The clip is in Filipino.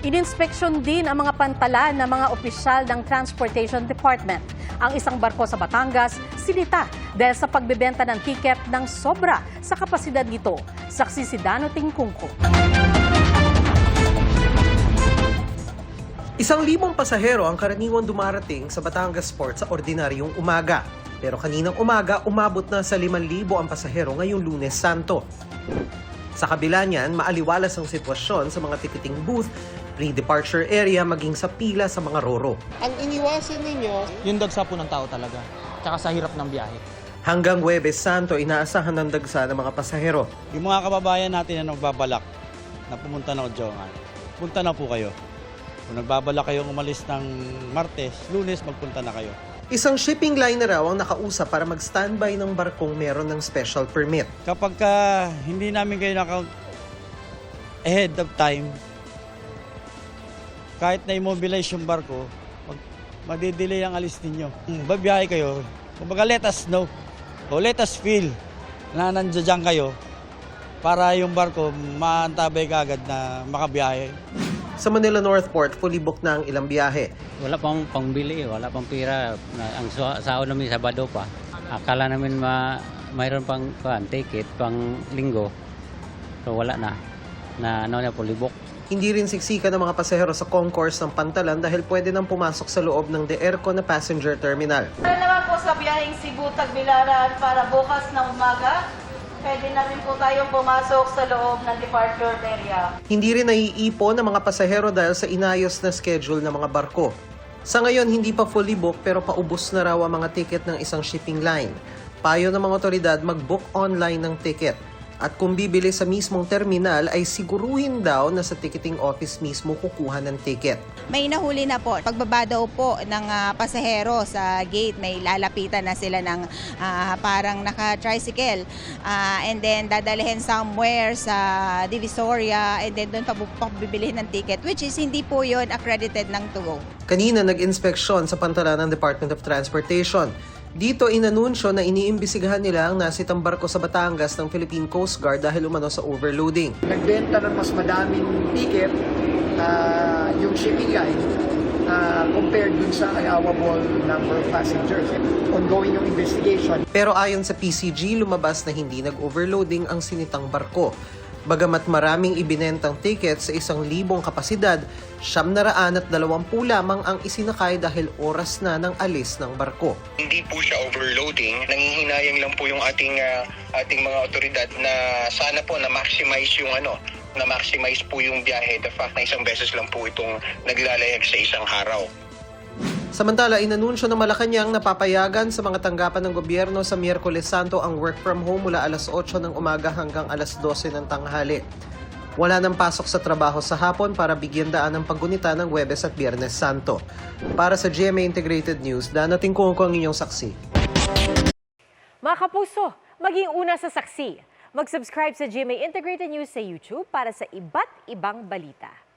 Ininspeksyon din ang mga pantalan ng mga opisyal ng Transportation Department. Ang isang barko sa Batangas, silita dahil sa pagbebenta ng tiket ng sobra sa kapasidad nito. Saksi si Dano Tingkungko. Isang limang pasahero ang karaniwang dumarating sa Batangas Port sa ordinaryong umaga. Pero kaninang umaga, umabot na sa 5,000 ang pasahero ngayong lunes santo. Sa kabila niyan, maaliwalas ang sitwasyon sa mga ticketing booth, pre-departure area maging sa pila sa mga roro. Ang iniwasan ninyo, yung dagsa po ng tao talaga. Tsaka sa hirap ng biyahe. Hanggang Huwebes Santo, inaasahan ng dagsa ng mga pasahero. Yung mga kababayan natin na nagbabalak na pumunta ng Odjongan, punta na po kayo. Kung nagbabalak kayong umalis ng Martes, Lunes, magpunta na kayo. Isang shipping line na raw ang nakausap para mag-standby ng barkong meron ng special permit. Kapag ka hindi namin kayo na-count ahead of time, kahit na immobilize yung barko, mag, madidelay ang alis ninyo. Hmm, Babiyahe kayo, kumbaga let us know, o let us feel na nandiyan kayo para yung barko maantabay kagad na makabiyahe. Sa Manila North Port, fully booked na ang ilang biyahe. Wala pang pangbili, wala pang pira. Na, ang sa- sao namin Sabado pa. Akala namin ma, mayroon pang kuan, ticket pang linggo. So wala na. Na ano na pulibok. Hindi rin siksika ng mga pasahero sa concourse ng Pantalan dahil pwede nang pumasok sa loob ng De Erco na passenger terminal. Para naman po sa biyaheng Cebu Tagbilaran para bukas ng umaga, pwede na rin po tayong pumasok sa loob ng departure area. Hindi rin naiipon ng mga pasahero dahil sa inayos na schedule ng mga barko. Sa ngayon, hindi pa fully booked pero paubos na raw ang mga ticket ng isang shipping line. Payo ng mga otoridad mag-book online ng ticket. At kung bibili sa mismong terminal ay siguruhin daw na sa ticketing office mismo kukuha ng ticket. May nahuli na po. Pagbaba daw po ng ah, pasahero sa gate, may lalapitan na sila ng ah, parang naka-tricycle. Ah, and then dadalhin somewhere sa Divisoria and then doon pa pabibilihin ng ticket which is hindi po yon accredited ng to go. Kanina nag-inspeksyon sa pantalan ng Department of Transportation. Dito inanunsyo na iniimbisigahan nila ang nasitang barko sa Batangas ng Philippine Coast Guard dahil umano sa overloading. nagbenta ng mas madaming ticket ah, yung shipping line ah, compared dun sa allowable number of passengers. Ongoing yung investigation. Pero ayon sa PCG, lumabas na hindi nag-overloading ang sinitang barko. Bagamat maraming ibinentang ticket sa isang libong kapasidad, siyam na raan at dalawampu lamang ang isinakay dahil oras na ng alis ng barko. hindi po siya overloading. Nangihinayang lang po yung ating ah, ating mga otoridad na sana po na maximize yung ano, na maximize po yung biyahe. The fact na isang beses lang po itong naglalayag sa isang araw. Samantala, inanunsyo ng Malacanang na papayagan sa mga tanggapan ng gobyerno sa Miyerkules Santo ang work from home mula alas 8 ng umaga hanggang alas 12 ng tanghali. Wala nang pasok sa trabaho sa hapon para bigyan daan ng paggunita ng Webes at Biyernes Santo. Para sa GMA Integrated News, danating ko ang inyong saksi. Mga kapuso, maging una sa saksi. Mag-subscribe sa GMA Integrated News sa YouTube para sa iba't ibang balita.